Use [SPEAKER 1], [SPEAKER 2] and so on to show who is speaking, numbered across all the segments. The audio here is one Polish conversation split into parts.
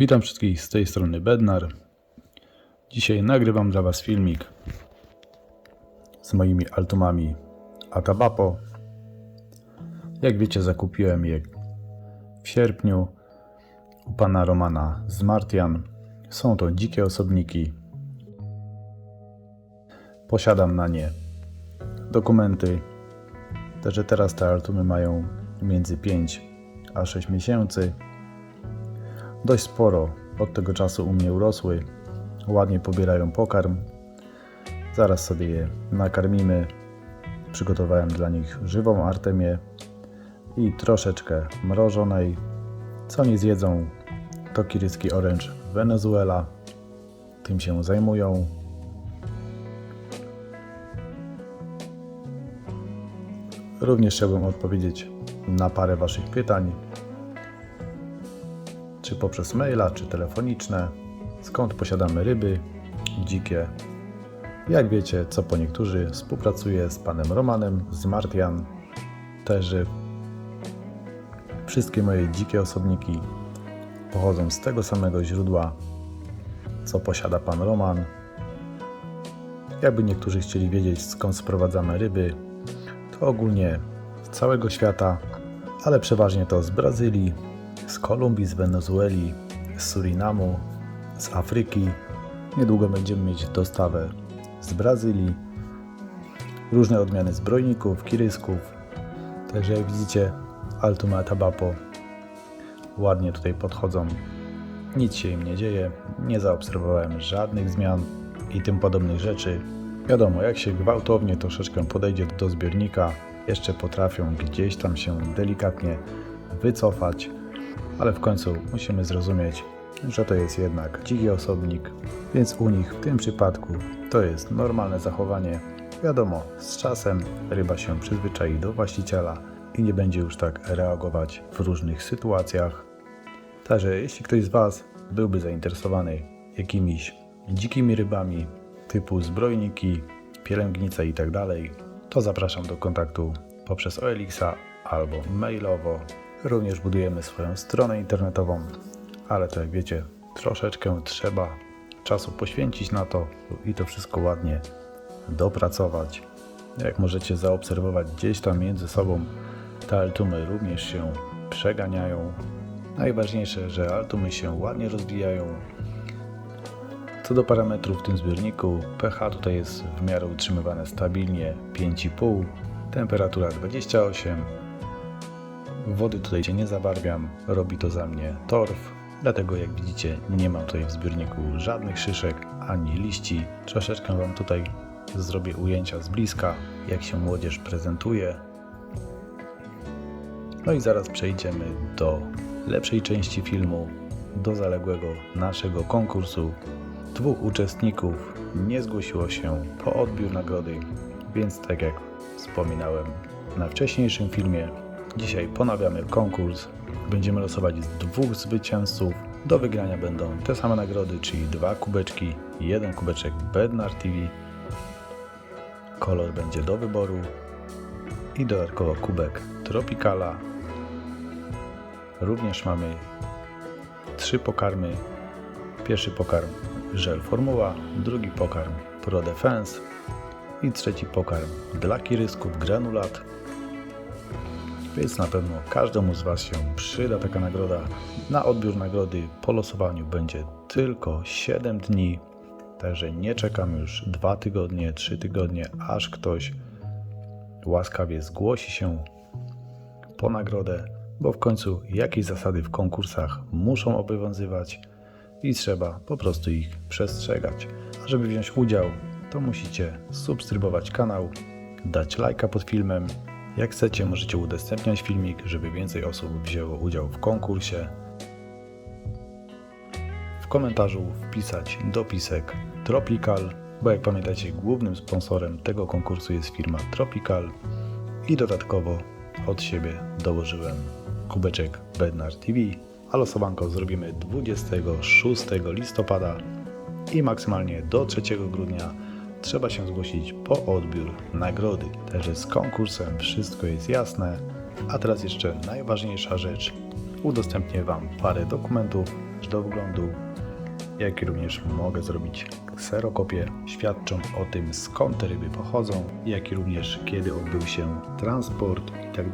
[SPEAKER 1] Witam wszystkich z tej strony Bednar. Dzisiaj nagrywam dla Was filmik z moimi altumami Atabapo. Jak wiecie, zakupiłem je w sierpniu u pana Romana z Martian. Są to dzikie osobniki. Posiadam na nie dokumenty. Także teraz te altumy mają między 5 a 6 miesięcy. Dość sporo od tego czasu u mnie urosły. Ładnie pobierają pokarm. Zaraz sobie je nakarmimy. Przygotowałem dla nich żywą artemię i troszeczkę mrożonej. Co nie zjedzą, to kiryski orange Venezuela. Tym się zajmują. Również chciałbym odpowiedzieć na parę Waszych pytań czy poprzez maila, czy telefoniczne, skąd posiadamy ryby dzikie. Jak wiecie, co po niektórzy współpracuję z panem Romanem z Martian. Też wszystkie moje dzikie osobniki pochodzą z tego samego źródła, co posiada pan Roman. Jakby niektórzy chcieli wiedzieć, skąd sprowadzamy ryby, to ogólnie z całego świata, ale przeważnie to z Brazylii, z Kolumbii, z Wenezueli, z Surinamu, z Afryki. Niedługo będziemy mieć dostawę z Brazylii. Różne odmiany zbrojników, kirysków. Także jak widzicie, Altuma Tabapo ładnie tutaj podchodzą. Nic się im nie dzieje, nie zaobserwowałem żadnych zmian i tym podobnych rzeczy. Wiadomo, jak się gwałtownie troszeczkę podejdzie do zbiornika, jeszcze potrafią gdzieś tam się delikatnie wycofać, ale w końcu musimy zrozumieć, że to jest jednak dziki osobnik, więc u nich w tym przypadku to jest normalne zachowanie. Wiadomo, z czasem ryba się przyzwyczai do właściciela i nie będzie już tak reagować w różnych sytuacjach. Także jeśli ktoś z Was byłby zainteresowany jakimiś dzikimi rybami typu zbrojniki, pielęgnice itd., to zapraszam do kontaktu poprzez OLX-a albo mailowo. Również budujemy swoją stronę internetową, ale to jak wiecie, troszeczkę trzeba czasu poświęcić na to i to wszystko ładnie dopracować. Jak możecie zaobserwować, gdzieś tam między sobą te altumy również się przeganiają. Najważniejsze, że altumy się ładnie rozwijają. Co do parametrów w tym zbiorniku, pH tutaj jest w miarę utrzymywane stabilnie 5,5, temperatura 28, Wody tutaj się nie zabarwiam, robi to za mnie torf, dlatego jak widzicie nie mam tutaj w zbiorniku żadnych szyszek ani liści. Troszeczkę Wam tutaj zrobię ujęcia z bliska, jak się młodzież prezentuje. No i zaraz przejdziemy do lepszej części filmu, do zaległego naszego konkursu. Dwóch uczestników nie zgłosiło się po odbiór nagrody, więc tak jak wspominałem na wcześniejszym filmie, Dzisiaj ponawiamy konkurs. Będziemy losować dwóch zwycięzców. Do wygrania będą te same nagrody, czyli dwa kubeczki, jeden kubeczek Bednar TV. Kolor będzie do wyboru i dodatkowo kubek Tropicala. Również mamy trzy pokarmy. Pierwszy pokarm Żel Formuła, drugi pokarm Pro Defense i trzeci pokarm dla kirysków granulat więc na pewno każdemu z Was się przyda taka nagroda. Na odbiór nagrody po losowaniu będzie tylko 7 dni, także nie czekam już 2 tygodnie, 3 tygodnie, aż ktoś łaskawie zgłosi się po nagrodę, bo w końcu jakieś zasady w konkursach muszą obowiązywać i trzeba po prostu ich przestrzegać. A żeby wziąć udział, to musicie subskrybować kanał, dać lajka pod filmem jak chcecie, możecie udostępniać filmik, żeby więcej osób wzięło udział w konkursie. W komentarzu wpisać dopisek Tropical, bo jak pamiętacie, głównym sponsorem tego konkursu jest firma Tropical i dodatkowo od siebie dołożyłem kubeczek Bednar TV, a losowanko zrobimy 26 listopada i maksymalnie do 3 grudnia trzeba się zgłosić po odbiór nagrody. Także z konkursem wszystko jest jasne. A teraz jeszcze najważniejsza rzecz. Udostępnię Wam parę dokumentów, do wyglądu, jak i również mogę zrobić kserokopię. Świadczą o tym skąd te ryby pochodzą, jak i również kiedy odbył się transport i tak.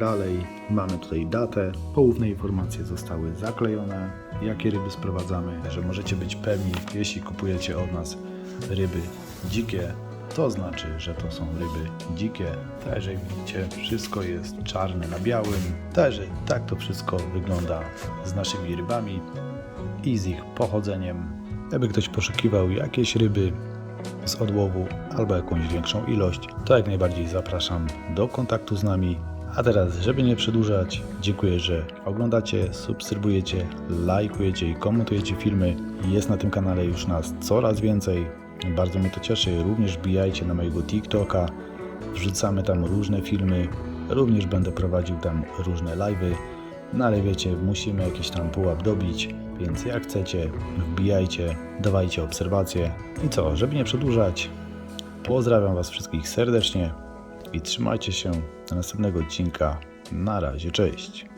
[SPEAKER 1] Mamy tutaj datę, poufne informacje zostały zaklejone, jakie ryby sprowadzamy, że możecie być pewni, jeśli kupujecie od nas ryby dzikie, to znaczy, że to są ryby dzikie. Także jak widzicie, wszystko jest czarne na białym. Także tak to wszystko wygląda z naszymi rybami i z ich pochodzeniem. Jakby ktoś poszukiwał jakieś ryby z odłowu albo jakąś większą ilość, to jak najbardziej zapraszam do kontaktu z nami. A teraz, żeby nie przedłużać, dziękuję, że oglądacie, subskrybujecie, lajkujecie i komentujecie filmy. Jest na tym kanale już nas coraz więcej. Bardzo mnie to cieszy. Również wbijajcie na mojego TikToka. Wrzucamy tam różne filmy. Również będę prowadził tam różne live'y. No ale wiecie, musimy jakiś tam pułap dobić, więc jak chcecie, wbijajcie, dawajcie obserwacje. I co, żeby nie przedłużać, pozdrawiam Was wszystkich serdecznie i trzymajcie się do następnego odcinka. Na razie, cześć.